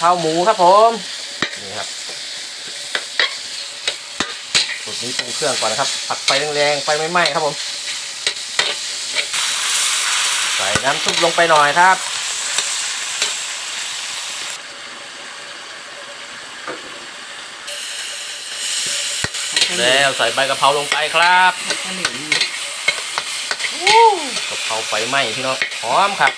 เพราหมูครับผมนี่ครับสูตรนี้ปรุงเครื่องก่อนนะครับ ผัดไฟแรงๆไฟไม่ไหม้ครับผม ใส่น้ำซุปลงไปหน่อยครับแล้วใส่ใบกะเพราลงไปครับข้าวเหนียวนี่กะเพราไฟไหม้พี่น้องหอมครับ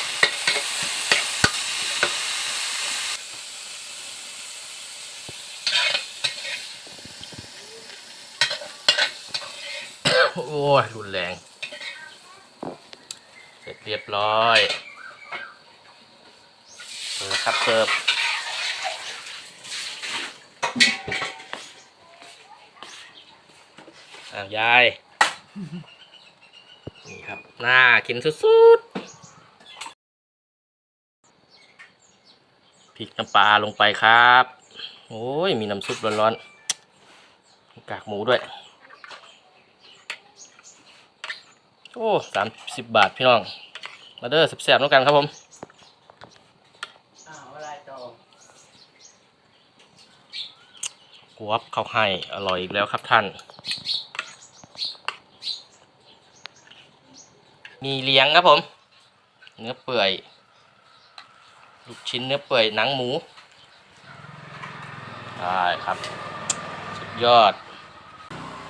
โอ้ยรุนแรง เสร็จเรียบร้อยเสิร์ฟครับเสิร์ฟอายาย นี่ครับ น่ากินสุดๆพริกน้ำปลาลงไปครับ โอ้ย มีน้ำซุปร้อนๆ กากหมูด้วย โอ้สามสิบบาทพี่น้อง มาเด้อแซ่บๆแล้วกันครับผมอ้าวอะไรต่อกวบเขาให้อร่อยอีกแล้วครับท่าน มีเลี้ยงครับผม เนื้อเปื่อยลูกชิ้นเนื้อเปื่อยหนังหมูได้ครับ สุดยอด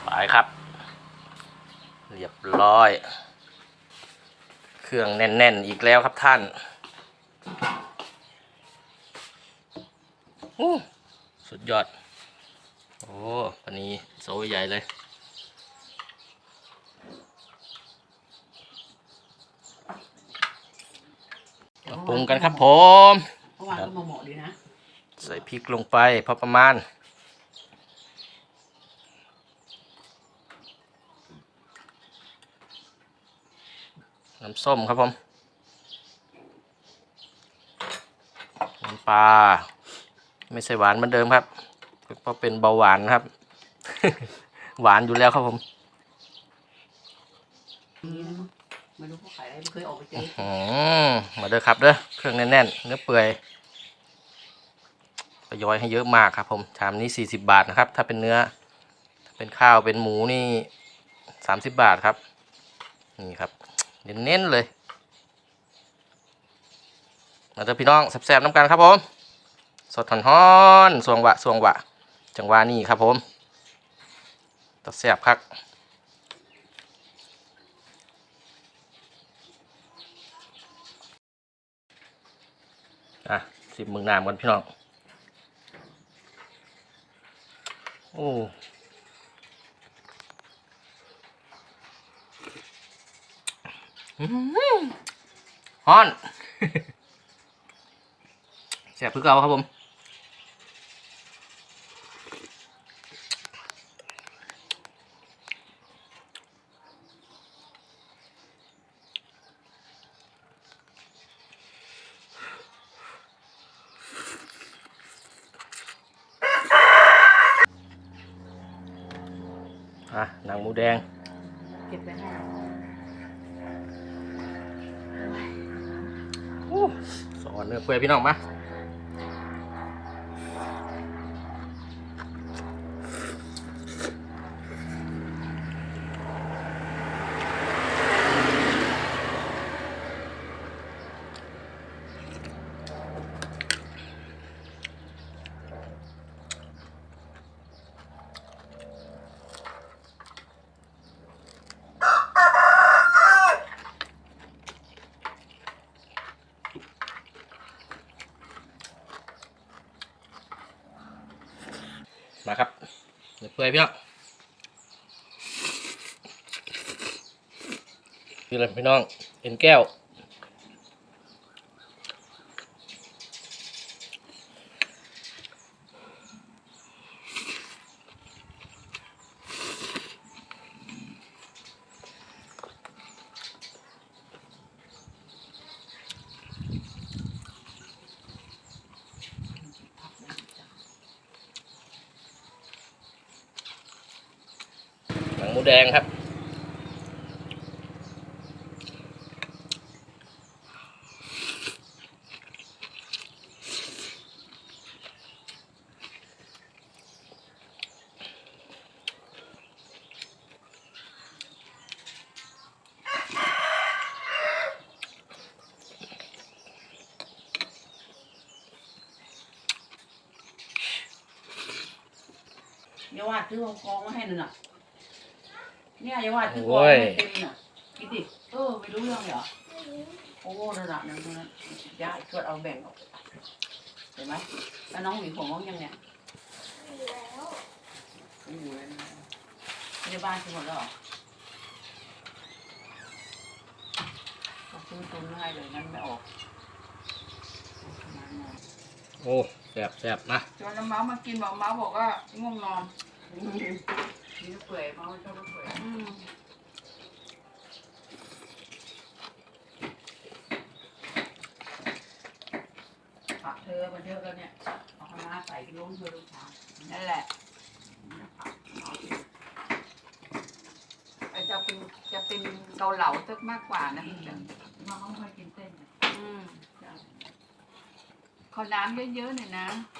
ไปครับเรียบร้อย เครื่องแน่น ๆ อีกแล้วครับท่านอู้สุดยอด โอ้ปันนี้โซใหญ่เลยมาปรุงกันครับผมเมื่อวานก็มาเหมาะดีนะใส่พริกลงไปพอประมาณ น้ำส้มครับผมน้ำปลาไม่ใส่หวานเหมือนเดิมครับ เพราะเป็นเบาหวานครับ หวานอยู่แล้วครับผมนี่นะไม่รู้เขาขายอะไรไม่เคยออกไปเจออืมมาเด้อครับเด้อเครื่องแน่นๆเนื้อเปื่อยทยอยให้เยอะมากครับ ผมชามนี้40บาทนะครับ ถ้าเป็นเนื้อถ้าเป็นข้าวเป็นหมูนี่30บาทครับ นี่ครับ เน้นๆเลยมาเด้อพี่น้องแซ่บๆน้ำกันครับผม สดฮ้อนๆสวงวะสวงวะ จังหวะนี้ครับผมตัดแซ่บครับอะสิบมึงน้ำกันพี่น้อง โอ้อื้อหือ ฮ้อนแสบคือเก่าครับผมอะหนังหมูแดง เก็บไปให้ สอนเนื้อเปื่อยพี่น้องมา มาครับเนื้อเปื่อยพี่น้องนี่เลยพี่น้องเอ็นแก้ว แดงครับ เดี๋ยวว่าซื้อของกองมาให้หน่อย เนี่ยอย่าว่าซื้อกองมาให้เต็มน่ะคิดดิเออไม่รู้เรื่องเลยเหรอโอ้ระดับนั้นตรงนั้นย้ายชวดเอาแบ่งออกเห็นไหมแล้วน้องหวีของน้องยังเนี่ยอยู่แล้วนะในบ้านคือหมดแล้วเหรอก็ซื้อตุนให้เลยงั้นไม่ออกประมาณนั้นโอ้แซ่บแซ่บนะชวนน้ำเมาส์มากินบอกเมาส์บอกว่าง่วงนอน นี่เปื่อยเขาชอบเปื่อยอืมผักเธอมันเธอกันเนี่ยเอาคณะใส่กินล้มเธอลูกชายนั่นแหละไอ้จะเป็นจะเป็นเกาเหลาสักมากกว่านะน้องเขาไม่ค่อยกินเส้นเนี่ยอืมขอน้ำเยอะๆหน่อยนะเ